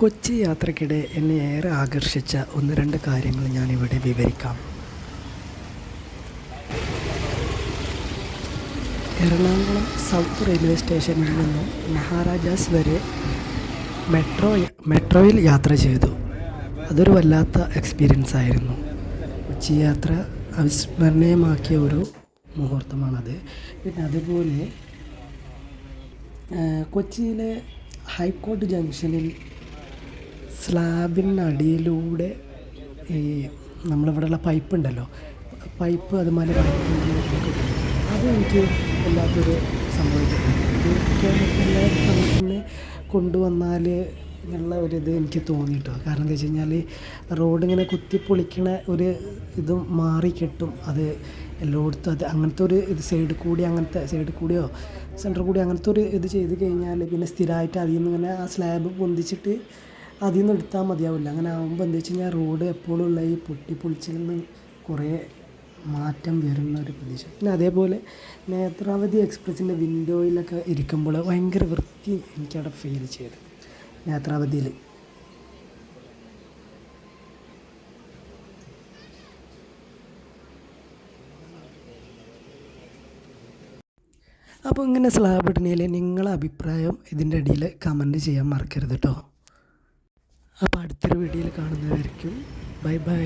കൊച്ചി യാത്രക്കിടെ എന്നെ ഏറെ ആകർഷിച്ച ഒന്ന് രണ്ട് കാര്യങ്ങൾ ഞാനിവിടെ വിവരിക്കാം. എറണാകുളം സൗത്ത് റെയിൽവേ സ്റ്റേഷനിൽ നിന്നും മഹാരാജാസ് വരെ മെട്രോ മെട്രോയിൽ യാത്ര ചെയ്തു. അതൊരു വല്ലാത്ത എക്സ്പീരിയൻസ് ആയിരുന്നു. കൊച്ചി യാത്ര അവിസ്മരണീയമാക്കിയ ഒരു മുഹൂർത്തമാണത്. പിന്നെ അതുപോലെ കൊച്ചിയിലെ ഹൈക്കോർട്ട് ജംഗ്ഷനിൽ സ്ലാബിനടിയിലൂടെ ഈ നമ്മളിവിടെയുള്ള പൈപ്പ് ഉണ്ടല്ലോ പൈപ്പ് അതുമാതിരി അത് എനിക്ക് വല്ലാത്തൊരു സംഭവിച്ചിട്ടുണ്ട് ഇത് കൊണ്ടുവന്നാൽ ഉള്ള ഒരിത് എനിക്ക് തോന്നിയിട്ടോ. കാരണം എന്താ വെച്ച് കഴിഞ്ഞാൽ റോഡ് ഇങ്ങനെ കുത്തിപ്പൊളിക്കണ ഒരു ഇതും മാറി കിട്ടും. അത് എല്ലായിടത്തും അത് അങ്ങനത്തെ ഒരു ഇത് സൈഡ് കൂടി അങ്ങനത്തെ സൈഡ് കൂടിയോ സെന്റർ കൂടി അങ്ങനത്തെ ഒരു ഇത് ചെയ്ത് കഴിഞ്ഞാൽ പിന്നെ സ്ഥിരമായിട്ട് അതിൽ നിന്ന് ഇങ്ങനെ ആ സ്ലാബ് പൊന്തിച്ചിട്ട് അതിൽ നിന്ന് എടുത്താൽ മതിയാവില്ല. അങ്ങനെ ആകുമ്പോൾ എന്താ വെച്ച് കഴിഞ്ഞാൽ റോഡ് എപ്പോഴും ഉള്ള ഈ പൊട്ടി പൊളിച്ചിൽ നിന്ന് കുറേ മാറ്റം വരുന്ന ഒരു പ്രതീക്ഷ പിന്നെ അതേപോലെ നേത്രാവതി എക്സ്പ്രസിന്റെ വിൻഡോയിലൊക്കെ ഇരിക്കുമ്പോൾ ഭയങ്കര വൃത്തി എനിക്കവിടെ ഫീൽ ചെയ്ത്. നേത്രാവതിയിൽ. അപ്പോൾ ഇങ്ങനെ സ്ലാബ് ഇടുന്നതിൽ നിങ്ങളെ അഭിപ്രായം ഇതിന്റെ അടിയിൽ കമന്റ് ചെയ്യാൻ മറക്കരുത് കേട്ടോ. അപ്പോൾ അടുത്തൊരു വീഡിയോയിൽ കാണുന്നതായിരിക്കും ബൈ ബൈ.